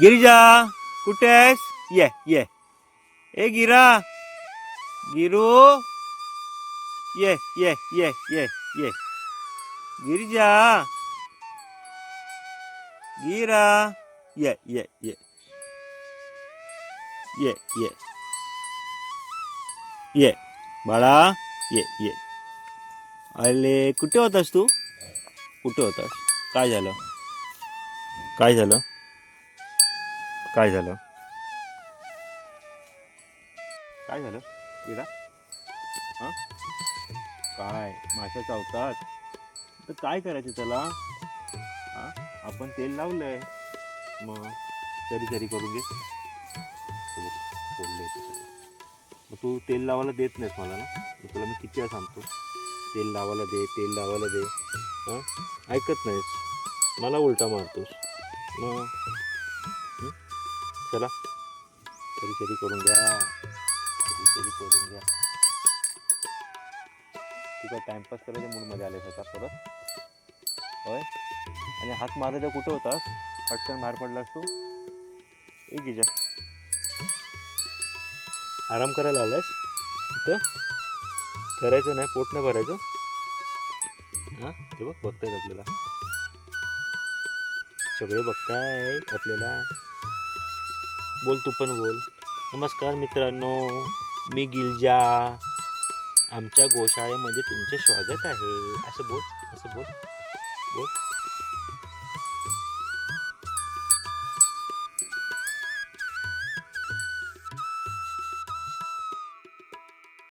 गिरिजा कुठे आहेस ये ये. ए गिरा. गिरू. ये ये ये ये ये. गिरिजा. गिरा. ये ये ये. ये ये. ये. बाळा. ये ये. अरे कुठे होतास तू? कुठे होतास? काय झालं? काय झालं? काय झालं? काय झालं? इरा हां? काय? माशा चावतात? तर काय करायचं त्याला? हां? आपण तेल लावलंय. मग तरी तरी करून घे. बोलले मग तू तेल लावायला देत नाहीस मला ना? मग तुला मी किती वेळा सांगतो? तेल लावायला दे तेल लावायला दे. हां? ऐकत नाहीस. मला उलटा मारतोस. मग चला. तरी तरी करून घ्या. तरी तरी करून घ्या. तुझा टाइमपास करायच्या मूडमध्ये आले होता परत. होय? आणि हात मारायचा कुठं होतास? पटकन बाहेर पडलास तू. एक गिजा आराम करायला आलास इथं? करायचं नाही पोट नाही भरायचं? हां? ते बघ बघतायत आपल्याला. सगळे बघताय आपल्याला. बोल तू पण बोल. नमस्कार मित्रांनो मी गिलजा. आमच्या गोशाळेमध्ये तुमचे स्वागत आहे. असं बोल असं बोल बोल.